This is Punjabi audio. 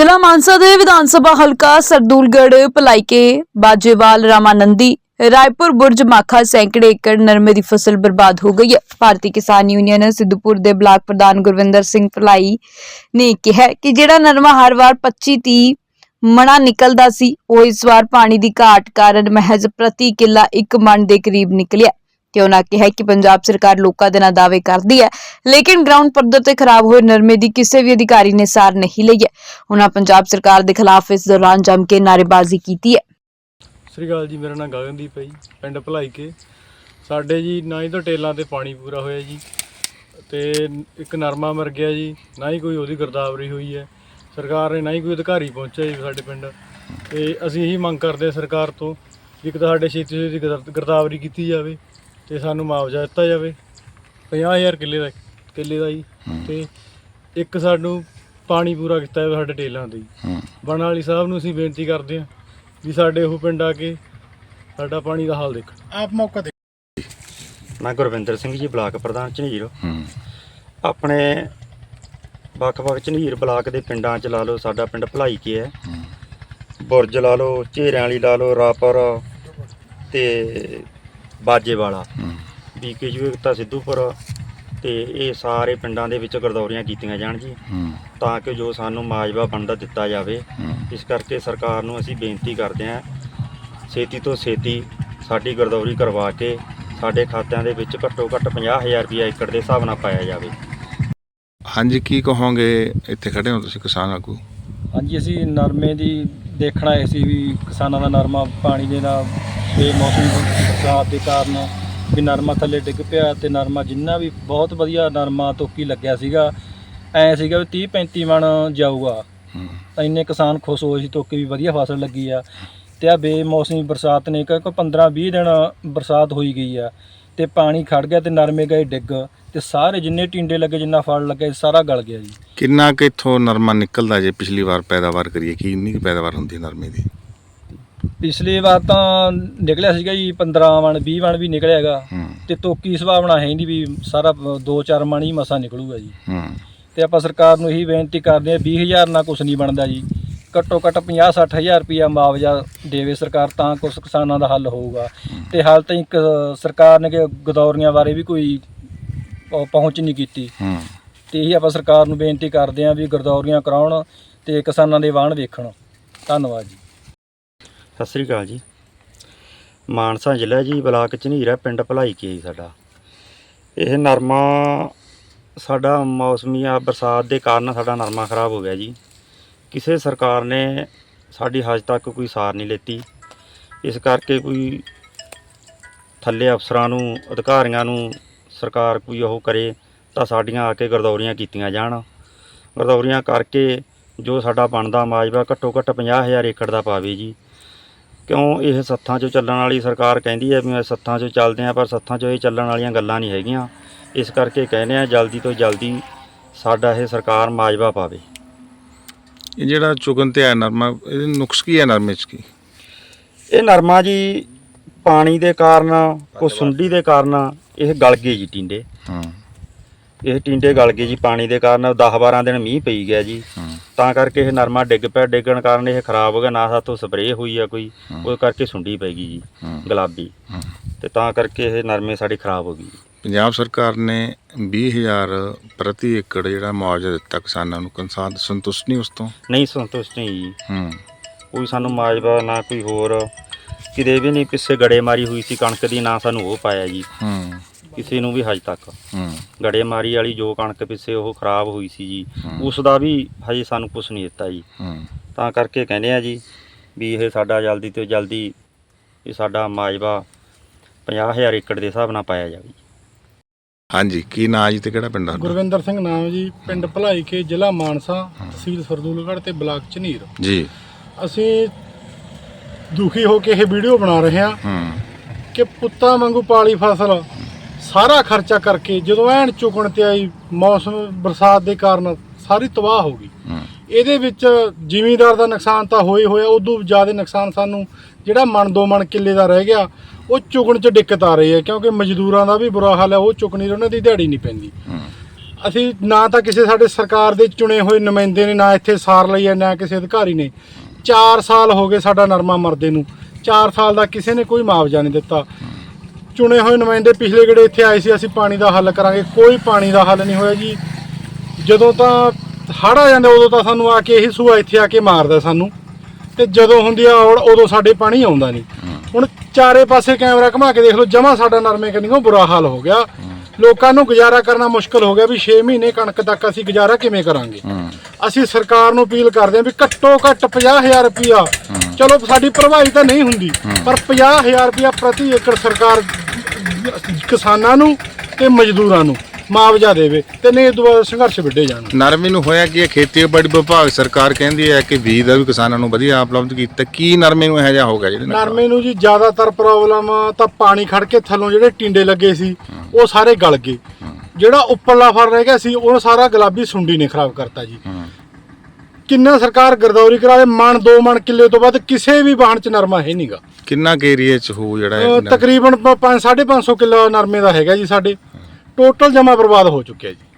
ਜ਼ਿਲ੍ਹਾ ਮਾਨਸਾ ਦੇ ਵਿਧਾਨ ਸਭਾ ਹਲਕਾ ਸਰਦੂਲਗੜ ਭਲਾਈਕੇ ਬਾਜੇਵਾਲ ਰਾਮਾਨੰਦੀ ਰਾਏਪੁਰ ਬੁਰਜ ਮਾਖਾ ਸੈਂਕੜੇ ਏਕੜ ਨਰਮੇ ਦੀ ਫਸਲ ਬਰਬਾਦ ਹੋ ਗਈ ਹੈ। ਭਾਰਤੀ ਕਿਸਾਨ ਯੂਨੀਅਨ ਸਿੱਧੂਪੁਰ ਦੇ ਬਲਾਕ ਪ੍ਰਧਾਨ ਗੁਰਵਿੰਦਰ ਸਿੰਘ ਭਲਾਈ ਨੇ ਕਿਹਾ ਕਿ ਜਿਹੜਾ ਨਰਮਾ ਹਰ ਵਾਰ 25 30 ਮਣਾ ਨਿਕਲਦਾ ਸੀ, ਉਹ ਇਸ ਵਾਰ ਪਾਣੀ ਦੀ ਘਾਟ ਕਾਰਨ ਮਹਿਜ਼ ਪ੍ਰਤੀ ਕਿੱਲਾ ਇੱਕ ਮਣ ਦੇ ਕਰੀਬ ਨਿਕਲਿਆ। ਤੇ ਉਹਨਾਂ ਕਿਹਾ ਕਿ ਪੰਜਾਬ ਸਰਕਾਰ ਲੋਕਾਂ ਦੇ ਨਾਲ ਦਾਅਵੇ ਕਰਦੀ ਹੈ, ਲੇਕਿਨ ਗਰਾਊਂਡ ਪੱਧਰ ਤੇ ਖਰਾਬ ਹੋਏ ਨਰਮੇ ਦੀ ਕਿਸੇ ਵੀ ਅਧਿਕਾਰੀ ਨੇ ਸਾਰ ਨਹੀਂ ਲਈ ਹੈ। ਉਹਨਾਂ ਪੰਜਾਬ ਸਰਕਾਰ ਦੇ ਖਿਲਾਫ ਇਸ ਦੌਰਾਨ ਜੰਮ ਕੇ ਨਾਅਰੇਬਾਜ਼ੀ ਕੀਤੀ ਹੈ। ਸ੍ਰੀ ਅਕਾਲ ਜੀ, ਮੇਰਾ ਨਾਮ ਗਗਨਦੀਪ ਹੈ ਜੀ, ਪਿੰਡ ਭਲਾਈ ਕੇ ਸਾਡੇ ਜੀ ਨਾ ਹੀ ਤਾਂ ਟੇਲਾਂ ਤੇ ਪਾਣੀ ਪੂਰਾ ਹੋਇਆ ਜੀ, ਤੇ ਇੱਕ ਨਰਮਾ ਮਰ ਗਿਆ ਜੀ, ਨਾ ਹੀ ਕੋਈ ਉਹਦੀ ਗਰਦਾਵਰੀ ਹੋਈ ਹੈ। ਸਰਕਾਰ ਨੇ ਨਾ ਹੀ ਕੋਈ ਅਧਿਕਾਰੀ ਪਹੁੰਚਿਆ ਜੀ ਸਾਡੇ ਪਿੰਡ। ਤੇ ਅਸੀਂ ਇਹੀ ਮੰਗ ਕਰਦੇ ਹਾਂ ਸਰਕਾਰ ਤੋਂ ਵੀ ਇੱਕ ਤਾਂ ਸਾਡੇ ਛੇਤੀ ਛੇਤੀ ਗਰਦਾਵਰੀ ਕੀਤੀ ਜਾਵੇ ਤੇ ਸਾਨੂੰ ਮੁਆਵਜ਼ਾ ਦਿੱਤਾ ਜਾਵੇ। 50000 ਕਿੱਲੇ ਦਾ ਕਿੱਲੇ ਦਾ ਜੀ। ਤੇ ਇੱਕ ਸਾਨੂੰ ਪਾਣੀ ਪੂਰਾ ਕੀਤਾ ਜਾਵੇ ਸਾਡੇ ਟੇਲਾਂ ਤੇ ਜੀ। ਬਣ ਵਾਲੀ ਸਾਹਿਬ ਨੂੰ ਅਸੀਂ ਬੇਨਤੀ ਕਰਦੇ ਹਾਂ ਵੀ ਸਾਡੇ ਉਹ ਪਿੰਡ ਆ ਕੇ ਸਾਡਾ ਪਾਣੀ ਦਾ ਹਾਲ ਦੇਖਣ। ਆਪ ਮੌਕਾ ਦੇ ਮੈਂ ਗੁਰਵਿੰਦਰ ਸਿੰਘ ਜੀ ਬਲਾਕ ਪ੍ਰਧਾਨ ਝਨੀਰ ਹੂੰ। ਆਪਣੇ ਵੱਖ-ਵੱਖ ਝਨੀਰ ਬਲਾਕ ਦੇ ਪਿੰਡਾਂ 'ਚ ਲਾ ਲਓ ਸਾਡਾ ਪਿੰਡ ਭਲਾਈ ਕੇ ਹੈ। ਬੁਰਜ ਲਾ ਲਓ ਝੇਰਿਆਂ ਵਾਲੀ ਲਾ ਲਓ ਰਾਪਰ ਤੇ ਬਾਜੇ ਵਾਲਾ। ਬੀਕੇਯੂ ਏਕਤਾ ਸਿੱਧੂਪੁਰ ਤੇ ਇਹ ਸਾਰੇ ਪਿੰਡਾਂ ਦੇ ਵਿੱਚ ਗਰਦੌਰੀਆਂ ਕੀਤੀਆਂ ਜਾਣ ਜੀ। ਤਾਂ ਕਿ ਜੋ ਸਾਨੂੰ ਮਾਜਵਾ ਬਣਦਾ ਦਿੱਤਾ ਜਾਵੇ। ਇਸ ਕਰਕੇ ਸਰਕਾਰ ਨੂੰ ਅਸੀਂ ਬੇਨਤੀ ਕਰਦੇ ਹਾਂ ਛੇਤੀ ਤੋਂ ਛੇਤੀ ਸਾਡੀ ਗਰਦੌਰੀ ਕਰਵਾ ਕੇ ਸਾਡੇ ਖਾਤਿਆਂ ਦੇ ਵਿੱਚ ਘੱਟੋ ਘੱਟ 50000 ਰੁਪਏ ਏਕੜ ਦੇ ਹਿਸਾਬ ਨਾਲ ਪਾਇਆ ਜਾਵੇ। ਹਾਂਜੀ ਕੀ ਕਹੋਗੇ? ਇੱਥੇ ਖੜੇ ਹੋ ਤੁਸੀਂ ਕਿਸਾਨ ਆਗੂ। ਹਾਂਜੀ ਅਸੀਂ ਨਰਮੇ ਦੀ ਦੇਖਣ ਆਏ ਸੀ ਵੀ ਕਿਸਾਨਾਂ ਦਾ ਨਰਮਾ ਪਾਣੀ ਦੇ ਨਾਲ ਬੇਮੌਸਮੀ ਬਰਸਾਤ ਦੇ ਕਾਰਨ ਵੀ ਨਰਮਾ ਥੱਲੇ ਡਿੱਗ ਪਿਆ ਤੇ ਨਰਮਾ ਜਿੰਨਾ ਵੀ ਬਹੁਤ ਵਧੀਆ ਨਰਮਾ ਤੋਕੀ ਲੱਗਿਆ ਸੀਗਾ ਐ ਸੀਗਾ ਵੀ 30 35 ਮਣ ਜਾਊਗਾ। ਤਾਂ ਇੰਨੇ ਕਿਸਾਨ ਖੁਸ਼ ਹੋਏ ਸੀ ਤੋਕੀ ਵੀ ਵਧੀਆ ਫਸਲ ਲੱਗੀ ਆ। ਤੇ ਆ ਬੇਮੌਸਮੀ ਬਰਸਾਤ ਨੇ ਕਿਉਂਕਿ 15 20 ਦਿਨ ਬਰਸਾਤ ਹੋਈ ਗਈ ਆ ਤੇ ਪਾਣੀ ਖੜ ਗਿਆ ਤੇ ਨਰਮੇ ਗਏ ਡਿੱਗ ਤੇ ਸਾਰੇ ਜਿੰਨੇ ਟਿੰਡੇ ਲੱਗੇ ਜਿੰਨਾ ਫਲ ਲੱਗੇ ਸਾਰਾ ਗਲ ਗਿਆ ਜੀ। ਕਿੰਨਾ ਕੁ ਇੱਥੋਂ ਨਰਮਾ ਨਿਕਲਦਾ ਜੇ ਪਿਛਲੀ ਵਾਰ ਪੈਦਾਵਾਰ ਕਰੀਏ ਕੀ ਇੰਨੀ ਕੁ ਪੈਦਾਵਾਰ ਹੁੰਦੀ ਨਰਮੇ ਦੀ? ਪਿਛਲੀ ਵਾਰ ਤਾਂ ਨਿਕਲਿਆ ਸੀਗਾ ਜੀ 15 ਮਣ 20 ਮਣ ਵੀ ਨਿਕਲਿਆ ਹੈਗਾ। ਹੂੰ। ਤੇ ਤੋਕੀ ਸੁਭਾਵਨਾ ਹੈ ਨਹੀਂ ਵੀ ਸਾਰਾ 2-4 ਮਣ ਹੀ ਮਸਾ ਨਿਕਲੂਗਾ ਜੀ। ਹੂੰ। ਤੇ ਆਪਾਂ ਸਰਕਾਰ ਨੂੰ ਇਹੀ ਬੇਨਤੀ ਕਰਦੇ ਹਾਂ 20000 ਨਾਲ ਕੁਝ ਨਹੀਂ ਬਣਦਾ ਜੀ। ਘੱਟੋ ਘੱਟ 50 ਹਜ਼ਾਰ ਰੁਪਇਆ ਮੁਆਵਜ਼ਾ ਦੇਵੇ ਸਰਕਾਰ ਤਾਂ ਕੁਝ ਕਿਸਾਨਾਂ ਦਾ ਹੱਲ ਹੋਊਗਾ। ਤੇ ਹਾਲ ਤਾਈਂ ਕ- ਸਰਕਾਰ ਨੇ ਕਿ ਗਦੌਰੀਆਂ ਬਾਰੇ ਵੀ ਕੋਈ ਪ- ਪਹੁੰਚ ਨਹੀਂ ਕੀਤੀ। ਹੂੰ। ਤੇ ਇਹੀ ਆਪਾਂ ਸਰਕਾਰ ਨੂੰ ਬੇਨਤੀ ਕਰਦੇ ਹਾਂ ਵੀ ਗਰਦੌਰੀਆਂ ਕਰਾਉਣ ਤੇ ਕਿਸਾਨਾਂ ਦੇ ਵਾਹਣ ਵੇਖਣ। ਧੰਨਵਾਦ ਜੀ। ਸਤਿ ਸ੍ਰੀ ਅਕਾਲ ਜੀ। ਮਾਨਸਾ ਜ਼ਿਲ੍ਹਾ ਜੀ, ਬਲਾਕ ਝਨੀਰਾ ਪਿੰਡ ਭਲਾਈ ਕੇ ਜੀ ਸਾਡਾ। ਇਹ ਨਰਮਾ ਸਾਡਾ ਮੌਸਮੀ ਆ, ਬਰਸਾਤ ਦੇ ਕਾਰਨ ਸਾਡਾ ਨਰਮਾ ਖਰਾਬ ਹੋ ਗਿਆ ਜੀ। ਕਿਸੇ ਸਰਕਾਰ ਨੇ ਸਾਡੀ ਹਜੇ ਤੱਕ ਕੋਈ ਸਾਰ ਨਹੀਂ ਲੈਤੀ। ਇਸ ਕਰਕੇ ਕੋਈ ਥੱਲੇ ਅਫਸਰਾਂ ਨੂੰ, ਅਧਿਕਾਰੀਆਂ ਨੂੰ ਸਰਕਾਰ ਕੋਈ ਉਹ ਕਰੇ ਤਾਂ ਸਾਡੀਆਂ ਆ ਕੇ ਗਰਦੌਰੀਆਂ ਕੀਤੀਆਂ ਜਾਣ। ਗਰਦੌਰੀਆਂ ਕਰਕੇ ਜੋ ਸਾਡਾ ਬਣਦਾ ਮਾਜਵਾ ਘੱਟੋ ਘੱਟ 50000 ਏਕੜ ਦਾ ਪਾਵੇ ਜੀ। ਕਿਉਂ ਇਹ ਸੱਥਾਂ 'ਚੋਂ ਚੱਲਣ ਵਾਲੀ ਸਰਕਾਰ ਕਹਿੰਦੀ ਹੈ ਵੀ ਮੈਂ ਸੱਥਾਂ 'ਚੋਂ ਚੱਲਦੇ ਆ ਪਰ ਸੱਥਾਂ 'ਚੋਂ ਇਹ ਚੱਲਣ ਵਾਲੀਆਂ ਗੱਲਾਂ ਨਹੀਂ ਹੈਗੀਆਂ। ਇਸ ਕਰਕੇ ਕਹਿੰਦੇ ਆ ਜਲਦੀ ਤੋਂ ਜਲਦੀ ਸਾਡਾ ਇਹ ਸਰਕਾਰ ਮਾਜਵਾ ਪਾਵੇ। ਇਹ ਜਿਹੜਾ ਚੁਗਨ ਤੇ ਆ ਨਰਮਾ ਇਹ ਨੁਕਸ ਕੀ ਹੈ ਨਰਮੇ ਚ ਕੀ? ਇਹ ਨਰਮਾ ਜੀ ਪਾਣੀ ਦੇ ਕਾਰਨ ਕੋ ਸੁੰਡੀ ਦੇ ਕਾਰਨ ਇਹ ਗਲ ਗਏ ਜੀ ਟਿੰਡੇ। ਹੂੰ। ਇਹ ਟਿੰਡੇ ਗਲ ਗਏ ਜੀ ਪਾਣੀ ਦੇ ਕਾਰਨ 10 12 ਦਿਨ ਮੀਂਹ ਪਈ ਗਿਆ ਜੀ। ਤਾਂ ਕਰਕੇ ਇਹ ਨਰਮਾ ਡਿੱਗ ਪਿਆ ਡਿੱਗਣ ਕਾਰਨ ਇਹ ਖਰਾਬ ਹੋ ਗਿਆ ਨਾ ਸਾਤੋਂ ਸਪਰੇਅ ਹੋਈ ਆ ਕੋਈ ਉਹ ਕਰਕੇ ਸੁੰਡੀ ਪੈ ਗਈ ਜੀ ਗੁਲਾਬੀ। ਤੇ ਤਾਂ ਕਰਕੇ ਇਹ ਨਰਮੇ ਸਾਡੇ ਖਰਾਬ ਹੋ ਗਈ ਪੰਜਾਬ ਸਰਕਾਰ ਨੇ 20000 ਪ੍ਰਤੀ ਏਕੜ ਜਿਹੜਾ ਮੁਆਵਜ਼ਾ ਦਿੱਤਾ ਕਿਸਾਨਾਂ ਨੂੰ ਕਿਸਾਨ ਸੰਤੁਸ਼ਟ ਨਹੀਂ ਉਸ ਤੋਂ? ਨਹੀਂ ਸੰਤੁਸ਼ਟ ਨਹੀਂ ਜੀ। ਹੂੰ। ਕੋਈ ਸਾਨੂੰ ਮਾਜਵਾ ਨਾ ਕੋਈ ਹੋਰ ਕਿਤੇ ਵੀ ਨਹੀਂ ਪਿੱਛੇ ਗੜੇ ਮਾਰੀ ਹੋਈ ਸੀ ਕਣਕ ਦੀ ਨਾ ਸਾਨੂੰ ਉਹ ਪਾਇਆ ਜੀ। ਹੂੰ। ਕਿਸੇ ਨੂੰ ਵੀ ਹਜੇ ਤੱਕ। ਹੂੰ। ਗੜੇ ਮਾਰੀ ਵਾਲੀ ਜੋ ਕਣਕ ਪਿੱਛੇ ਉਹ ਖਰਾਬ ਹੋਈ ਸੀ ਜੀ। ਹੂੰ। ਉਸ ਦਾ ਵੀ ਹਜੇ ਸਾਨੂੰ ਕੁਝ ਨਹੀਂ ਦਿੱਤਾ ਜੀ। ਹੂੰ। ਤਾਂ ਕਰਕੇ ਕਹਿੰਦੇ ਆ ਜੀ ਵੀ ਇਹ ਸਾਡਾ ਜਲਦੀ ਤੋਂ ਜਲਦੀ ਇਹ ਸਾਡਾ ਮਾਜਵਾ 50000 ਏਕੜ ਦੇ ਹਿਸਾਬ ਨਾਲ ਪਾਇਆ ਜਾਵੇ ਹਾਂਜੀ ਕੀ ਨਾਂ ਜੀ ਤੇ ਕਿਹੜਾ ਪਿੰਡ ਆ ਤੁਹਾਡਾ? ਗੁਰਵਿੰਦਰ ਸਿੰਘ ਨਾਮ ਜੀ ਪਿੰਡ ਭਲਾਈ ਕੇ ਜ਼ਿਲ੍ਹਾ ਮਾਨਸਾ ਤਹਿਸੀਲ ਸਰਦੂਲਗੜ੍ਹ ਤੇ ਬਲਾਕ ਝਨੀਰ। ਜੀ। ਅਸੀਂ ਦੁਖੀ ਹੋ ਕੇ ਇਹ ਵੀਡੀਓ ਬਣਾ ਰਹੇ ਹਾਂ ਹੂੰ। ਕਿ ਪੁੱਤਾਂ ਵਾਂਗੂ ਪਾਲੀ ਫਸਲ ਸਾਰਾ ਖਰਚਾ ਕਰਕੇ ਜਦੋਂ ਐਨ ਚੁਕਣ ਤੇ ਆਈ ਮੌਸਮ ਬਰਸਾਤ ਦੇ ਕਾਰਨ ਸਾਰੀ ਤਬਾਹ ਹੋ ਗਈ। ਇਹਦੇ ਵਿੱਚ ਜ਼ਿਮੀਂਦਾਰ ਦਾ ਨੁਕਸਾਨ ਤਾਂ ਹੋਏ ਹੋਇਆ ਉਦੋਂ ਜ਼ਿਆਦਾ ਨੁਕਸਾਨ ਸਾਨੂੰ ਜਿਹੜਾ ਮਣ ਦੋ ਮਣ ਕਿੱਲੇ ਦਾ ਰਹਿ ਗਿਆ ਉਹ ਚੁਗਣ 'ਚ ਦਿੱਕਤ ਆ ਰਹੀ ਹੈ ਕਿਉਂਕਿ ਮਜ਼ਦੂਰਾਂ ਦਾ ਵੀ ਬੁਰਾ ਹਾਲ ਹੈ ਉਹ ਚੁੱਕ ਨਹੀਂ ਉਹਨਾਂ ਦੀ ਦਿਹਾੜੀ ਨਹੀਂ ਪੈਂਦੀ। ਅਸੀਂ ਨਾ ਤਾਂ ਕਿਸੇ ਸਾਡੇ ਸਰਕਾਰ ਦੇ ਚੁਣੇ ਹੋਏ ਨੁਮਾਇੰਦੇ ਨੇ ਨਾ ਇੱਥੇ ਸਾਰ ਲਈ ਹੈ ਨਾ ਕਿਸੇ ਅਧਿਕਾਰੀ ਨੇ। 4 ਸਾਲ ਹੋ ਗਏ ਸਾਡਾ ਨਰਮਾ ਮਰਦੇ ਨੂੰ। 4 ਸਾਲ ਦਾ ਕਿਸੇ ਨੇ ਕੋਈ ਮੁਆਵਜ਼ਾ ਨਹੀਂ ਦਿੱਤਾ। ਚੁਣੇ ਹੋਏ ਨੁਮਾਇੰਦੇ ਪਿਛਲੇ ਗੜੇ ਇੱਥੇ ਆਏ ਸੀ ਅਸੀਂ ਪਾਣੀ ਦਾ ਹੱਲ ਕਰਾਂਗੇ। ਕੋਈ ਪਾਣੀ ਦਾ ਹੱਲ ਨਹੀਂ ਹੋਇਆ ਜੀ। ਜਦੋਂ ਤਾਂ ਹੜ੍ਹ ਆ ਜਾਂਦਾ ਉਦੋਂ ਤਾਂ ਸਾਨੂੰ ਆ ਕੇ ਇਹੀ ਸੂਆ ਇੱਥੇ ਆ ਕੇ ਮਾਰਦਾ ਸਾਨੂੰ। ਤੇ ਜਦੋਂ ਹੁੰਦੀ ਆ ਔੜ ਉਦੋਂ ਸਾਡੇ ਪਾਣੀ ਆਉਂਦਾ ਨਹੀਂ। ਹੁਣ ਚਾਰੇ ਪਾਸੇ ਕੈਮਰਾ ਘੁਮਾ ਕੇ ਦੇਖ ਲਓ ਜਮਾ ਸਾਡਾ ਨਰਮੇ ਕੰਨੀਓ ਬੁਰਾ ਹਾਲ ਹੋ ਗਿਆ। ਲੋਕਾਂ ਨੂੰ ਗੁਜ਼ਾਰਾ ਕਰਨਾ ਮੁਸ਼ਕਲ ਹੋ ਗਿਆ ਵੀ 6 ਮਹੀਨੇ ਕਣਕ ਤੱਕ ਅਸੀਂ ਗੁਜ਼ਾਰਾ ਕਿਵੇਂ ਕਰਾਂਗੇ? ਅਸੀਂ ਸਰਕਾਰ ਨੂੰ ਅਪੀਲ ਕਰਦੇ ਹਾਂ ਵੀ ਘੱਟੋ ਘੱਟ 50000 ਰੁਪਇਆ ਚਲੋ ਸਾਡੀ ਭਰਵਾਈ ਤਾਂ ਨਹੀਂ ਹੁੰਦੀ ਪਰ 50000 ਰੁਪਇਆ ਪ੍ਰਤੀ ਏਕੜ ਸਰਕਾਰ ਕਿਸਾਨਾਂ ਨੂੰ ਤੇ ਮਜ਼ਦੂਰਾਂ ਨੂੰ। ਮੁਆਵਜ਼ਾ ਦੇਵੇ ਤੇ ਨਹੀਂ ਦੁਬਾਰਾ ਸੰਘਰਸ਼ ਵਿੱਢੇ ਜਾਣ। ਨਰਮੇ ਨੂੰ ਹੋਇਆ ਕਿ ਇਹ ਖੇਤੀਬਾੜੀ ਵਿਭਾਗ ਸਰਕਾਰ ਕਹਿੰਦੀ ਹੈ ਕਿ ਬੀਜ ਦਾ ਵੀ ਕਿਸਾਨਾਂ ਨੂੰ ਵਧੀਆ ਉਪਲਬਧ ਕੀਤਾ। ਕੀ ਨਰਮੇ ਨੂੰ ਇਹੋ ਜਿਹਾ ਹੋ ਗਿਆ ਜਿਹੜੇ ਨਰਮੇ ਨੂੰ ਜੀ ਜ਼ਿਆਦਾਤਰ ਪ੍ਰੋਬਲਮ ਤਾਂ ਪਾਣੀ ਖੜ ਕੇ ਥੱਲੋਂ ਜਿਹੜੇ ਟਿੰਡੇ ਲੱਗੇ ਸੀ ਉਹ ਸਾਰੇ ਗਲ ਗਏ। ਜਿਹੜਾ ਉੱਪਰਲਾ ਫਲ ਰਹਿ ਗਿਆ ਸੀ ਉਹ ਸਾਰਾ ਗੁਲਾਬੀ ਸੁੰਡੀ ਨੇ ਖਰਾਬ ਕਰਤਾ ਜੀ। ਕਿੰਨਾ ਸਰਕਾਰ ਗਰਦੌਰੀ ਕਰਾਵੇ ਮਣ ਦੋ ਮਣ ਕਿੱਲੇ ਤੋਂ ਵੱਧ ਕਿਸੇ ਵੀ ਵਾਹਣ ਚ ਨਰਮਾ ਹੈ ਨਹੀਂਗਾ ਕਿੰਨਾ ਕੁ ਏਰੀਏ ਚ ਹੋ ਜਿਹੜਾ? ਤਕਰੀਬਨ 5 550 ਕਿੱਲਾ ਨਰਮੇ ਦਾ ਹੈਗਾ ਜੀ ਸਾਡੇ। ਟੋਟਲ ਜਮਾ ਬਰਬਾਦ ਹੋ ਚੁੱਕਿਆ ਜੀ।